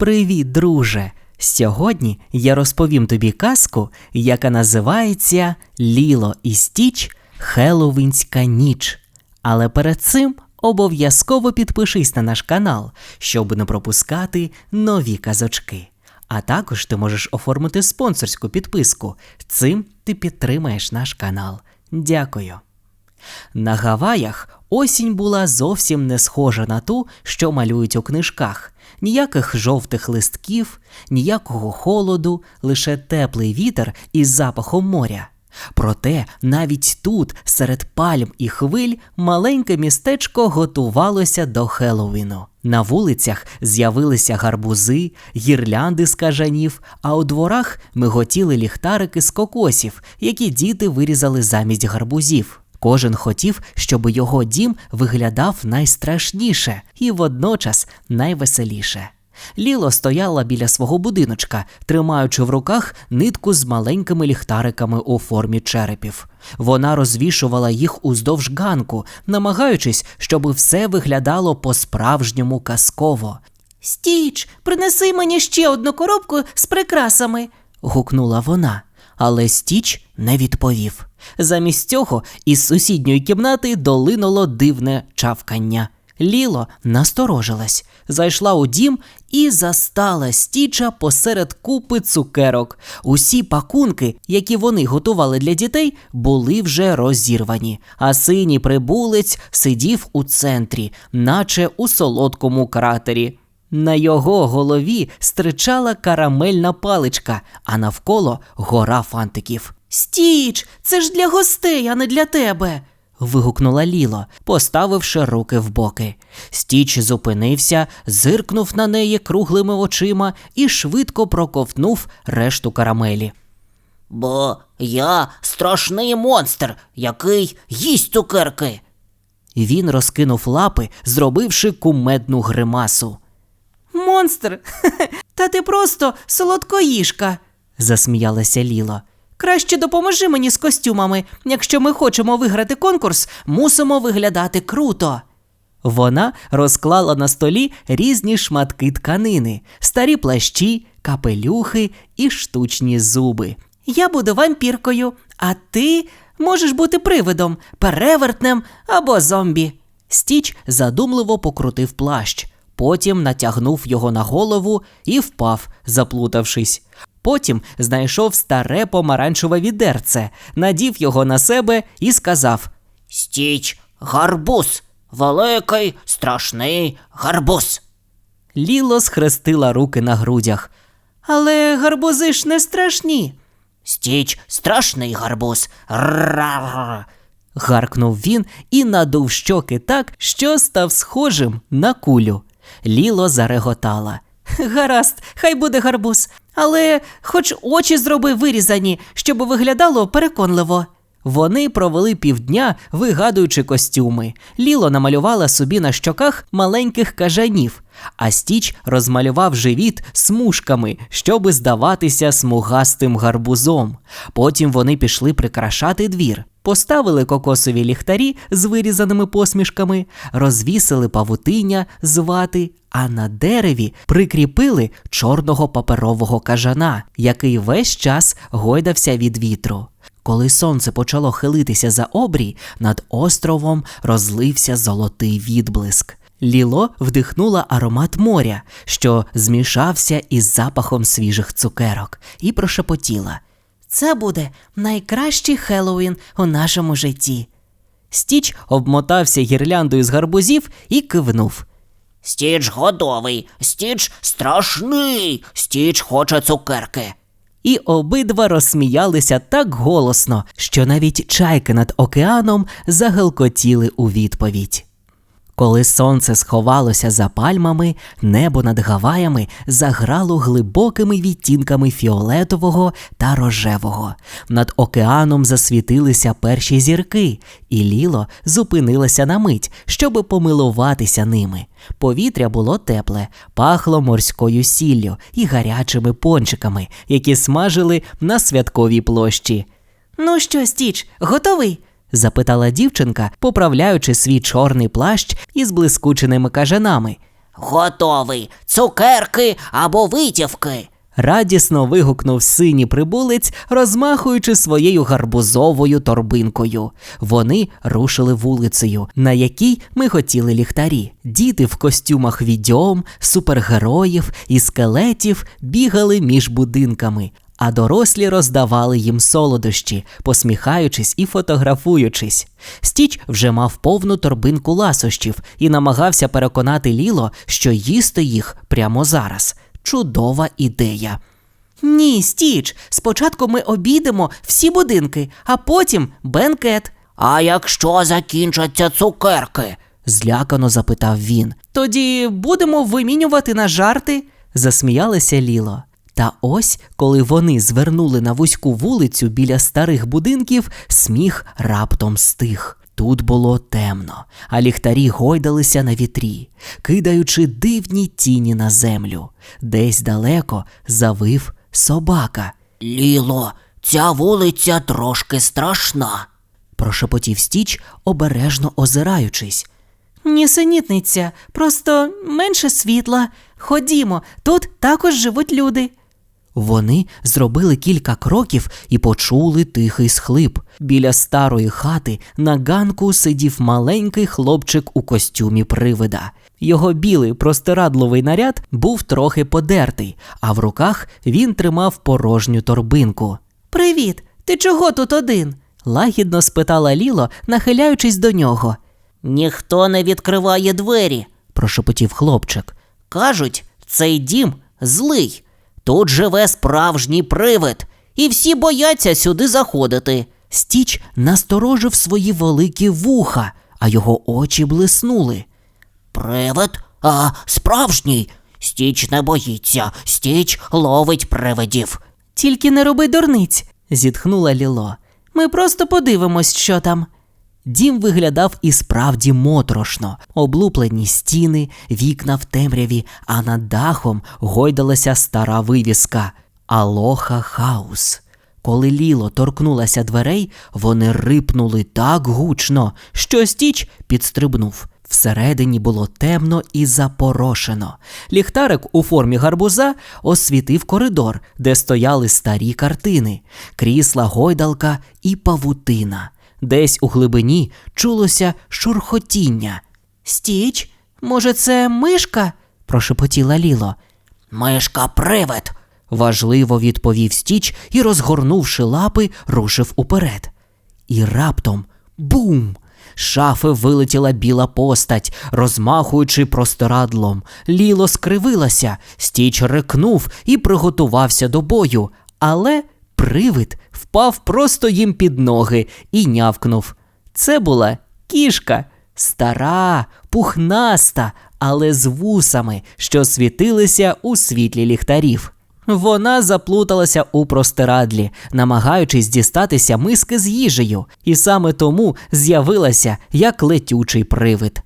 Привіт, друже! Сьогодні я розповім тобі казку, яка називається Ліло і Стіч Хеллоуінська ніч. Але перед цим обов'язково підпишись на наш канал, щоб не пропускати нові казочки. А також ти можеш оформити спонсорську підписку. Цим ти підтримаєш наш канал. Дякую. На Гаваях осінь була зовсім не схожа на ту, що малюють у книжках. Ніяких жовтих листків, ніякого холоду, лише теплий вітер із запахом моря. Проте навіть тут, серед пальм і хвиль, маленьке містечко готувалося до Хеллоуіну. На вулицях з'явилися гарбузи, гірлянди з кажанів, а у дворах миготіли ліхтарики з кокосів, які діти вирізали замість гарбузів. Кожен хотів, щоб його дім виглядав найстрашніше і водночас найвеселіше. Ліло стояла біля свого будиночка, тримаючи в руках нитку з маленькими ліхтариками у формі черепів. Вона розвішувала їх уздовж ганку, намагаючись, щоб все виглядало по-справжньому казково. Стіч, принеси мені ще одну коробку з прикрасами. гукнула вона, але Стіч не відповів. Замість цього із сусідньої кімнати долинуло дивне чавкання. Ліло насторожилась, зайшла у дім і застала стіча посеред купи цукерок. Усі пакунки, які вони готували для дітей, були вже розірвані, а синій прибулець сидів у центрі, наче у солодкому кратері. На його голові стричала карамельна паличка, а навколо гора фантиків. Стіч, це ж для гостей, а не для тебе. вигукнула Ліло, поставивши руки в боки. Стіч зупинився, зиркнув на неї круглими очима і швидко проковтнув решту карамелі. Бо я страшний монстр, який їсть цукерки. Він розкинув лапи, зробивши кумедну гримасу. Монстр? Та ти просто солодкоїжка. Засміялася Ліла. Краще допоможи мені з костюмами. Якщо ми хочемо виграти конкурс, мусимо виглядати круто. Вона розклала на столі різні шматки тканини, старі плащі, капелюхи і штучні зуби. Я буду вампіркою, а ти можеш бути привидом, перевертнем або зомбі. Стіч задумливо покрутив плащ, потім натягнув його на голову і впав, заплутавшись. Потім знайшов старе помаранчеве відерце, надів його на себе і сказав: Стіч, гарбуз, великий, страшний гарбуз. Ліло схрестила руки на грудях. Але гарбузи ж не страшні. Стіч, страшний гарбуз. Ра-ра-ра. Гаркнув він і надув щоки так, що став схожим на кулю. Ліло зареготала. Гаразд, хай буде гарбуз, але хоч очі зроби вирізані, щоб виглядало переконливо. Вони провели півдня, вигадуючи костюми. Ліло намалювала собі на щоках маленьких кажанів, а стіч розмалював живіт смужками, щоби здаватися смугастим гарбузом. Потім вони пішли прикрашати двір. Поставили кокосові ліхтарі з вирізаними посмішками, розвісили павутиння з вати, а на дереві прикріпили чорного паперового кажана, який весь час гойдався від вітру. Коли сонце почало хилитися за обрій, над островом розлився золотий відблиск. Ліло вдихнула аромат моря, що змішався із запахом свіжих цукерок, і прошепотіла. Це буде найкращий Хеллоуін у нашому житті. Стіч обмотався гірляндою з гарбузів і кивнув. Стіч готовий, стіч страшний, стіч хоче цукерки. І обидва розсміялися так голосно, що навіть чайки над океаном загелкотіли у відповідь. Коли сонце сховалося за пальмами, небо над Гаваями заграло глибокими відтінками фіолетового та рожевого. Над океаном засвітилися перші зірки, і ліло зупинилася на мить, щоби помилуватися ними. Повітря було тепле, пахло морською сіллю і гарячими пончиками, які смажили на святковій площі. Ну що, стіч, готовий? Запитала дівчинка, поправляючи свій чорний плащ із блискученими кажанами. Готовий. Цукерки або витівки. Радісно вигукнув синій прибулець, розмахуючи своєю гарбузовою торбинкою. Вони рушили вулицею, на якій ми хотіли ліхтарі. Діти в костюмах відьом, супергероїв і скелетів бігали між будинками, а дорослі роздавали їм солодощі, посміхаючись і фотографуючись. Стіч вже мав повну торбинку ласощів і намагався переконати Ліло, що їсти їх прямо зараз. Чудова ідея. Ні, стіч. Спочатку ми обійдемо всі будинки, а потім бенкет. А якщо закінчаться цукерки? злякано запитав він. Тоді будемо вимінювати на жарти. Засміялася Ліло. Та ось, коли вони звернули на вузьку вулицю біля старих будинків, сміх раптом стих. Тут було темно, а ліхтарі гойдалися на вітрі, кидаючи дивні тіні на землю. Десь далеко завив собака. Ліло, ця вулиця трошки страшна. Прошепотів стіч, обережно озираючись. Нісенітниця, просто менше світла. Ходімо, тут також живуть люди. Вони зробили кілька кроків і почули тихий схлип. Біля старої хати на ганку сидів маленький хлопчик у костюмі привида. Його білий простирадловий наряд був трохи подертий, а в руках він тримав порожню торбинку. Привіт, ти чого тут один? Лагідно спитала Ліло, нахиляючись до нього. Ніхто не відкриває двері. Прошепотів хлопчик. Кажуть, цей дім злий. Тут живе справжній привид, і всі бояться сюди заходити. Стіч насторожив свої великі вуха, а його очі блиснули. Привид? А справжній? Стіч не боїться, стіч ловить привидів. Тільки не роби дурниць. Зітхнула Ліло. Ми просто подивимось, що там. Дім виглядав і справді моторошно, облуплені стіни, вікна в темряві, а над дахом гойдалася стара вивіска Алоха Хаус. Коли Ліло торкнулася дверей, вони рипнули так гучно, що стіч підстрибнув. Всередині було темно і запорошено. Ліхтарик у формі гарбуза освітив коридор, де стояли старі картини, крісла, гойдалка і павутина. Десь у глибині чулося шурхотіння. Стіч, може, це мишка? Прошепотіла Ліло. Мишка привид. Важливо відповів стіч і, розгорнувши лапи, рушив уперед. І раптом бум! З шафи вилетіла біла постать, розмахуючи простирадлом. Ліло скривилася, стіч рикнув і приготувався до бою, але привид впав просто їм під ноги і нявкнув. Це була кішка, стара, пухнаста, але з вусами, що світилися у світлі ліхтарів. Вона заплуталася у простирадлі, намагаючись дістатися миски з їжею, і саме тому з'явилася як летючий привид.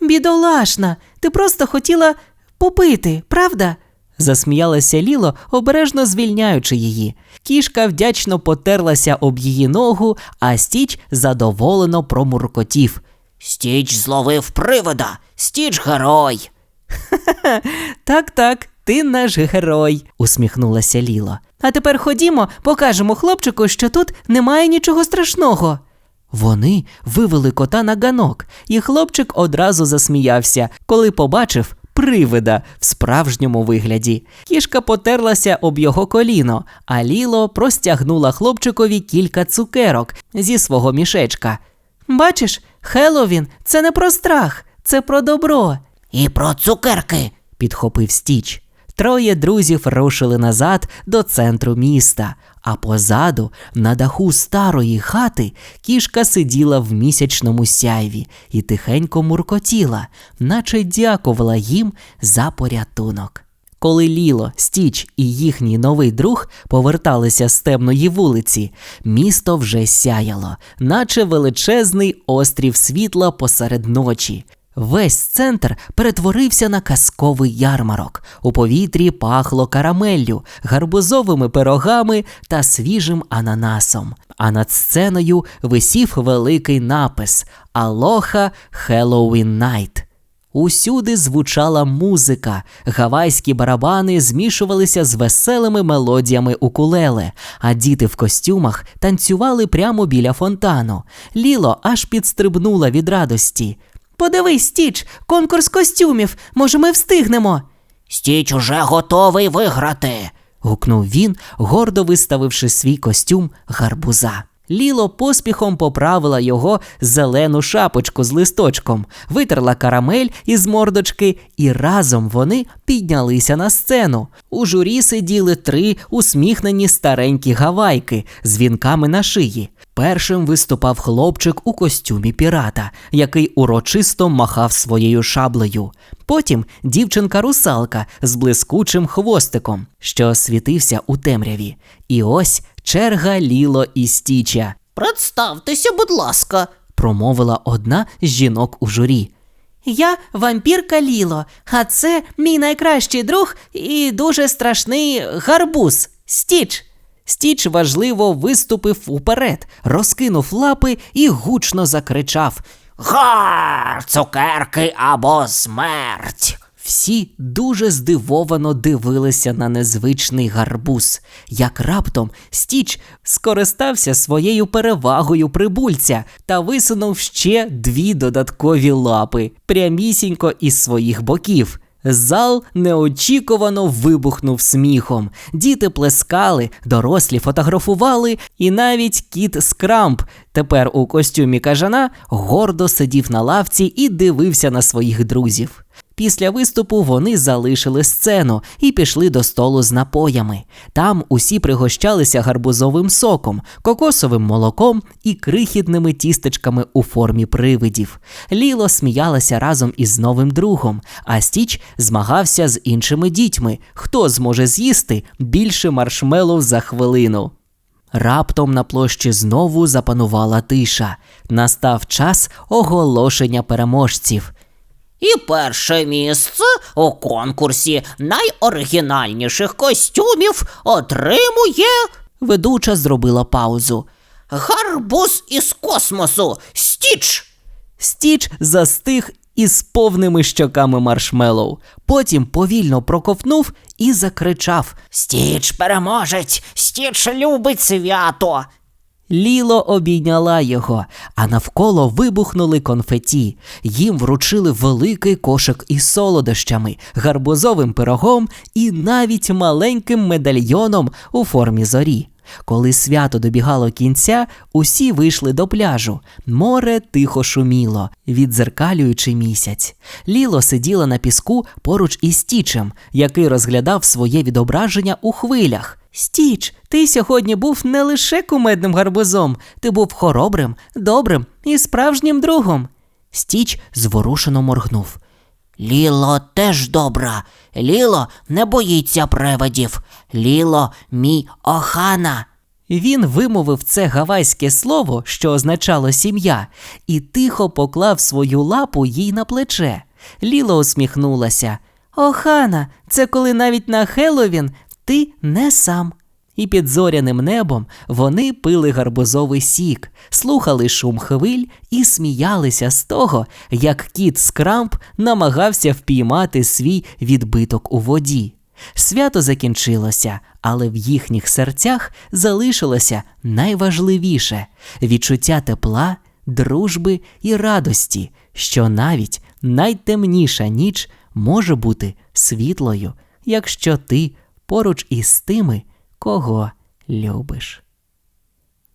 Бідолашна, ти просто хотіла попити, правда? Засміялася Ліло, обережно звільняючи її. Кішка вдячно потерлася об її ногу, а стіч задоволено промуркотів. Стіч зловив привида. Стіч герой. Так, так, ти наш герой, усміхнулася Ліло. А тепер ходімо, покажемо хлопчику, що тут немає нічого страшного. Вони вивели кота на ганок, і хлопчик одразу засміявся, коли побачив привида в справжньому вигляді. Кішка потерлася об його коліно, а Ліло простягнула хлопчикові кілька цукерок зі свого мішечка. Бачиш, Хеллоуін – це не про страх, це про добро. І про цукерки. підхопив стіч. Троє друзів рушили назад до центру міста, а позаду, на даху старої хати, кішка сиділа в місячному сяйві і тихенько муркотіла, наче дякувала їм за порятунок. Коли Ліло, Стіч і їхній новий друг поверталися з темної вулиці, місто вже сяяло, наче величезний острів світла посеред ночі. Весь центр перетворився на казковий ярмарок. У повітрі пахло карамеллю, гарбузовими пирогами та свіжим ананасом. А над сценою висів великий напис Алоха Хеллоуін Найт. Усюди звучала музика, гавайські барабани змішувалися з веселими мелодіями укулеле, а діти в костюмах танцювали прямо біля фонтану. Ліло аж підстрибнула від радості. Подивись, Стіч, конкурс костюмів. Може, ми встигнемо. Стіч уже готовий виграти. гукнув він, гордо виставивши свій костюм гарбуза. Ліло поспіхом поправила його зелену шапочку з листочком, витерла карамель із мордочки, і разом вони піднялися на сцену. У журі сиділи три усміхнені старенькі гавайки з вінками на шиї. Першим виступав хлопчик у костюмі пірата, який урочисто махав своєю шаблею. Потім дівчинка-русалка з блискучим хвостиком, що світився у темряві. І ось черга Ліло і Стіча, Представтеся, будь ласка. промовила одна з жінок у журі. Я вампірка Ліло, а це мій найкращий друг і дуже страшний гарбуз. Стіч. Стіч важливо виступив уперед, розкинув лапи і гучно закричав. Гар, цукерки або смерть. Всі дуже здивовано дивилися на незвичний гарбуз, як раптом Стіч скористався своєю перевагою прибульця та висунув ще дві додаткові лапи прямісінько із своїх боків. Зал неочікувано вибухнув сміхом. Діти плескали, дорослі фотографували, і навіть кіт Скрамп, тепер у костюмі кажана, гордо сидів на лавці і дивився на своїх друзів. Після виступу вони залишили сцену і пішли до столу з напоями. Там усі пригощалися гарбузовим соком, кокосовим молоком і крихітними тістечками у формі привидів. Ліло сміялася разом із новим другом, а Стіч змагався з іншими дітьми, хто зможе з'їсти більше маршмелов за хвилину. Раптом на площі знову запанувала тиша. Настав час оголошення переможців. І перше місце у конкурсі найоригінальніших костюмів отримує Ведуча зробила паузу. гарбуз із космосу Стіч. Стіч застиг із повними щоками маршмеллоу. Потім повільно проковтнув і закричав. Стіч переможець, Стіч любить свято. Ліло обійняла його, а навколо вибухнули конфеті. Їм вручили великий кошик із солодощами, гарбузовим пирогом і навіть маленьким медальйоном у формі зорі. Коли свято добігало кінця, усі вийшли до пляжу. Море тихо шуміло, відзеркалюючи місяць. Ліло сиділа на піску поруч із Стічем, який розглядав своє відображення у хвилях. Стіч, ти сьогодні був не лише кумедним гарбузом, ти був хоробрим, добрим і справжнім другом. Стіч зворушено моргнув. Ліло теж добра. Ліло не боїться привидів. Ліло мій охана. Він вимовив це гавайське слово, що означало сім'я, і тихо поклав свою лапу їй на плече. Ліло усміхнулася. Охана, це коли навіть на Хеллоуін ти не сам. І під зоряним небом вони пили гарбузовий сік, слухали шум хвиль і сміялися з того, як кіт Скрамп намагався впіймати свій відбиток у воді. Свято закінчилося, але в їхніх серцях залишилося найважливіше відчуття тепла, дружби і радості, що навіть найтемніша ніч може бути світлою, якщо ти поруч із тими, кого любиш.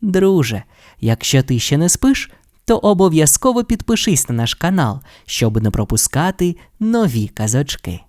Друже, якщо ти ще не спиш, то обов'язково підпишись на наш канал, щоб не пропускати нові казочки.